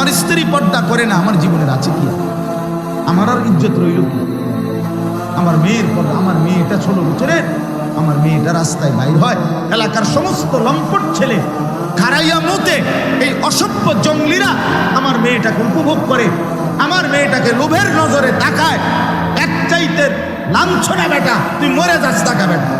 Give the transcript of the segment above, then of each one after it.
আমার স্ত্রী পর্দা করে না, আমার জীবনের আছে কি? আমার আর ইজ্জত রইল কি? আমার মেয়ের পর্দা, আমার মেয়েটা ষোলো বছরের আমার মেয়েটা রাস্তায় বাইর হয়। এলাকার সমস্ত লম্পট ছেলে খারাইয়া মুতে এই অসভ্য জঙ্গলিরা আমার মেয়েটাকে উপভোগ করে। আমার মেয়েটাকে লোভের নজরে তাকায়। এক চাইতে লাঞ্ছনা বেটা, তুই মরে যাস তাকা বেটা।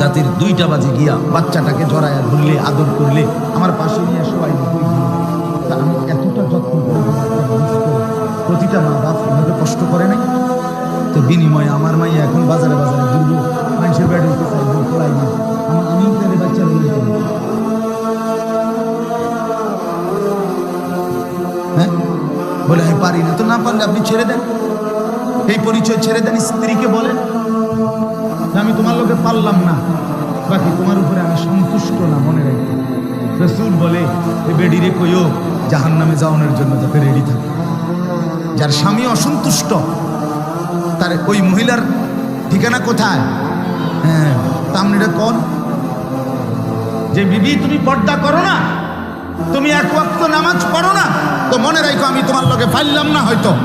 রাতের দুইটা বাজে গিয়া বাচ্চাটাকে জড়ায়া ধরলে, আদর করলে, আমার পাশে নিয়ে সবাই আমি এতটা যত্ন প্রতিটা মা বাপ এভাবে কষ্ট করে নাই? তো বিনিময়ে আমার মাইয়া এখন বাজারে বাজারে ঘুরবো মানুষের বেড়ে উঠতে চাইব পড়াই না। আমার আমি তাদের বাচ্চা হ্যাঁ? বলে, আমি পারি না। তো না পারলে আপনি ছেড়ে দেন। এই পরিচয় ছেড়ে দেন, স্ত্রীকে বলেন। যে আমি তোমার লোকে পারলাম না। বাকি তোমার উপরে আমি সন্তুষ্ট না মনে রাখি। রসুল বলে, এ বেডিরে কইও জাহান নামে যাওয়ানোর জন্য যাতে রেডি থাকে। যার স্বামী অসন্তুষ্ট, তার ওই মহিলার ঠিকানা কোথায়? হ্যাঁ তামনিটা কোন? যে, বিবি, তুমি পর্দা করো না। তুমি এক ওয়াক্ত নামাজ পড়ো না। তো মনে রাখো, আমি তোমার লোকে ফাইললাম না হয়তো।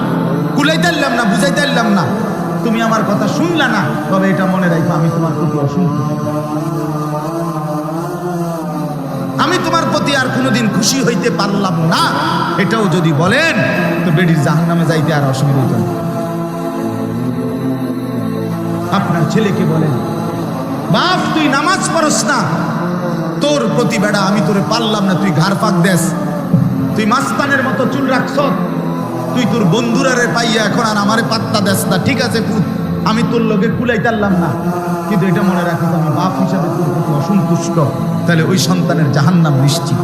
কুলাইতে না, বুঝাইতে না। তুমি আমার কথা শুনলা না, তবে এটা মনে রাখো, আমি তোমার প্রতি অসন্তুষ্ট। আমি তোমার প্রতি আর কোনোদিন খুশি হইতে পারলাম না। এটাও যদি বলেন, তো বেডির জাহান নামে যাইতে আর অসুবিধা হইত আপনার ছেলেকে বলেন, বাপ, তুই নামাজ পড়স না। তোর প্রতি বেড়া, আমি তোরে পারলাম না, তুই ঘাড় পাক দেস। তুই মাস্তানের মতো চুল রাখছ তুই তোর বন্ধুরারে পাইয়া এখন আর আমারে পাত্তা দেস না। ঠিক আছে আমি তোর লোকে কুলাই তারলাম না। কিন্তু এটা মনে রাখিস আমি বাপ হিসাবে তোর অসন্তুষ্ট। তাহলে ওই সন্তানের জাহান্নাম নিশ্চিত।